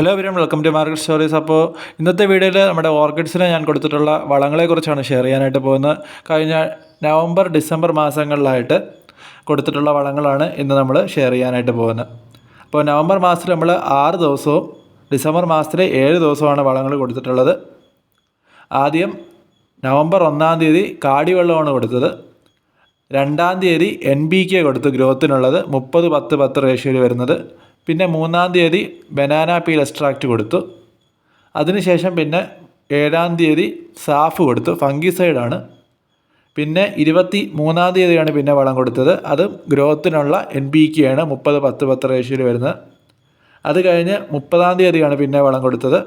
Hello വിരം welcome to market stories അപ്പോൾ ഇന്നത്തെ വീഡിയോയിൽ നമ്മുടെ ഓർക്കിഡ്സിന് ഞാൻ കൊടുത്തിട്ടുള്ള വളങ്ങളെക്കുറിച്ചാണ് ഷെയർ ചെയ്യാനായിട്ട് പോകുന്നത്. കഴിഞ്ഞ നവംബർ ഡിസംബർ മാസങ്ങളിലായിട്ട് കൊടുത്തിട്ടുള്ള വളങ്ങളാണ് ഇന്ന് നമ്മൾ ഷെയർ ചെയ്യാനായിട്ട് പോകുന്നത്. അപ്പോൾ നവംബർ മാസത്തിൽ നമ്മൾ ആറ് ദിവസവും ഡിസംബർ മാസത്തിൽ ഏഴ് ദിവസമാണ് വളങ്ങൾ കൊടുത്തിട്ടുള്ളത്. ആദ്യം നവംബർ ഒന്നാം തീയതി കാടിവെള്ളമാണ് കൊടുത്തത്. രണ്ടാം തീയതി എൻ ബി കെ കൊടുത്തു ഗ്രോത്തിനുള്ളത് മുപ്പത് പത്ത് പത്ത് റേഷ്യോയിൽ വരുന്നത്. പിന്നെ മൂന്നാം തീയതി ബനാന പീൽ എക്സ്ട്രാക്റ്റ് കൊടുത്തു. അതിനുശേഷം പിന്നെ ഏഴാം തീയതി സാഫ് കൊടുത്തു. ഫംഗിസൈഡാണ്. പിന്നെ ഇരുപത്തി മൂന്നാം തീയതിയാണ് പിന്നെ വളം കൊടുത്തത്. അത് ഗ്രോത്തിനുള്ള എൻ ബി കെ ആണ് മുപ്പത് പത്ത് പത്ത് റേഷ്യോയിൽ വരുന്നത് അത് കഴിഞ്ഞ് മുപ്പതാം തീയതിയാണ് പിന്നെ വളം കൊടുത്തത്.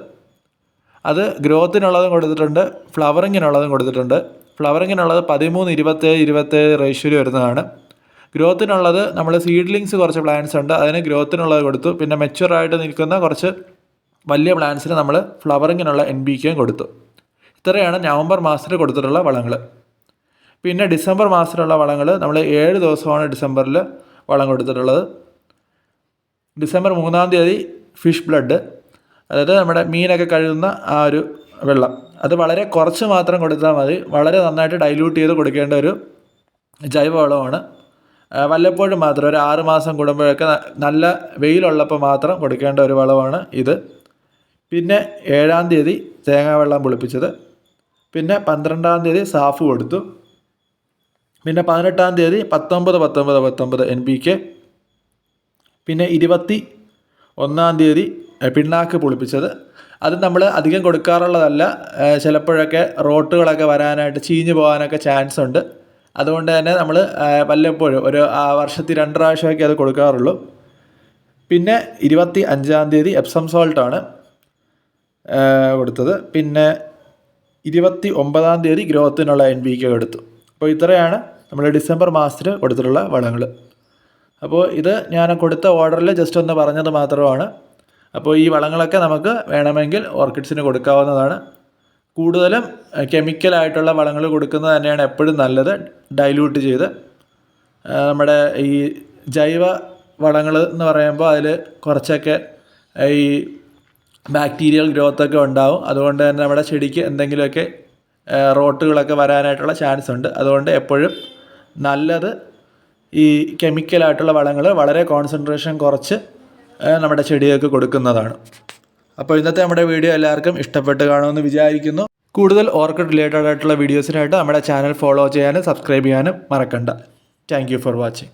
അത് ഗ്രോത്തിനുള്ളതും കൊടുത്തിട്ടുണ്ട്. ഫ്ലവറിങ്ങിനുള്ളതും കൊടുത്തിട്ടുണ്ട്. ഫ്ലവറിങ്ങിനുള്ളത് പതിമൂന്ന് ഇരുപത്തേഴ് ഇരുപത്തേഴ് റേഷ്യോയിൽ വരുന്നതാണ്. ഗ്രോത്തിനുള്ളത് നമ്മൾ സീഡ്ലിങ്സ് കുറച്ച് പ്ലാന്റ്സ് ഉണ്ട്. അതിന് ഗ്രോത്തിനുള്ളത് കൊടുത്തു. പിന്നെ മെച്ചുവറായിട്ട് നിൽക്കുന്ന കുറച്ച് വലിയ പ്ലാന്റ്സിന് നമ്മൾ ഫ്ലവറിങ്ങിനുള്ള എൻ ബി കെയും കൊടുത്തു. ഇത്രയാണ് നവംബർ മാസത്തിൽ കൊടുത്തിട്ടുള്ള വളങ്ങൾ പിന്നെ ഡിസംബർ മാസത്തിലുള്ള വളങ്ങൾ നമ്മൾ ഏഴ് ദിവസമാണ് ഡിസംബറിൽ വളം കൊടുത്തിട്ടുള്ളത്. ഡിസംബർ മൂന്നാം തീയതി ഫിഷ് ബ്ലഡ് അതായത് നമ്മുടെ മീനൊക്കെ കഴുകുന്ന ആ ഒരു വെള്ളം. അത് വളരെ കുറച്ച് മാത്രം കൊടുത്താൽ മതി. വളരെ നന്നായിട്ട് ഡൈല്യൂട്ട് ചെയ്ത് കൊടുക്കേണ്ട ഒരു ജൈവവളമാണ് വല്ലപ്പോഴും മാത്രം ഒരു ആറ് മാസം കൂടുമ്പോഴൊക്കെ നല്ല വെയിലുള്ളപ്പോൾ മാത്രം കൊടുക്കേണ്ട ഒരു വളമാണ് ഇത്. പിന്നെ ഏഴാം തീയതി തേങ്ങാ വെള്ളം പുളിപ്പിച്ചത്. പിന്നെ പന്ത്രണ്ടാം തീയതി സാഫ് കൊടുത്തു. പിന്നെ പതിനെട്ടാം തീയതി പത്തൊമ്പത് പത്തൊമ്പത് പത്തൊമ്പത് എൻ പി കെ. പിന്നെ ഇരുപത്തി ഒന്നാം തീയതി പിണ്ണാക്ക് പുളിപ്പിച്ചത്. അത് നമ്മൾ അധികം കൊടുക്കാറുള്ളതല്ല. ചിലപ്പോഴൊക്കെ റോട്ടുകളൊക്കെ വരാനായിട്ട് ചീഞ്ഞു പോകാനൊക്കെ ചാൻസ് ഉണ്ട്. അതുകൊണ്ട് തന്നെ നമ്മൾ വല്ലപ്പോഴും ഒരു വർഷത്തിൽ രണ്ട് പ്രാവശ്യമൊക്കെ അത് കൊടുക്കാറുള്ളൂ. പിന്നെ ഇരുപത്തി അഞ്ചാം തീയതി എപ്സം സോൾട്ടാണ് കൊടുത്തത്. പിന്നെ ഇരുപത്തി ഒമ്പതാം തീയതി ഗ്രോത്തിനുള്ള എൻ ബി കെ കൊടുത്തു അപ്പോൾ ഇത്രയാണ് നമ്മൾ ഡിസംബർ മാസത്തിൽ കൊടുത്തിട്ടുള്ള വളങ്ങൾ അപ്പോൾ ഇത് ഞാൻ കൊടുത്ത ഓർഡറിൽ ജസ്റ്റ് ഒന്ന് പറഞ്ഞത് മാത്രമാണ്. അപ്പോൾ ഈ വളങ്ങളൊക്കെ നമുക്ക് വേണമെങ്കിൽ ഓർക്കിഡ്സിന് കൊടുക്കാവുന്നതാണ്. കൂടുതലും കെമിക്കലായിട്ടുള്ള വളങ്ങൾ കൊടുക്കുന്നത് തന്നെയാണ് എപ്പോഴും നല്ലത്. ഡൈല്യൂട്ട് ചെയ്ത് നമ്മുടെ ഈ ജൈവ വളങ്ങൾ എന്ന് പറയുമ്പോൾ അതിൽ കുറച്ചൊക്കെ ഈ ബാക്ടീരിയൽ ഗ്രോത്ത് ഒക്കെ ഉണ്ടാവും. അതുകൊണ്ട് തന്നെ നമ്മുടെ ചെടിക്ക് എന്തെങ്കിലുമൊക്കെ റോട്ടുകളൊക്കെ വരാനായിട്ടുള്ള ചാൻസ് ഉണ്ട്. അതുകൊണ്ട് എപ്പോഴും നല്ലത് ഈ കെമിക്കലായിട്ടുള്ള വളങ്ങൾ വളരെ കോൺസെൻട്രേഷൻ കുറച്ച് നമ്മുടെ ചെടികൾക്ക് കൊടുക്കുന്നതാണ്. അപ്പോൾ ഇന്നത്തെ നമ്മുടെ വീഡിയോ എല്ലാവർക്കും ഇഷ്ടപ്പെട്ട് കാണുമെന്ന് വിചാരിക്കുന്നു. കൂടുതൽ ഓർക്കിഡ് റിലേറ്റഡ് ആയിട്ടുള്ള വീഡിയോസിനായിട്ട് നമ്മുടെ ചാനൽ ഫോളോ ചെയ്യാനും സബ്സ്ക്രൈബ് ചെയ്യാനും മറക്കണ്ട. Thank for watching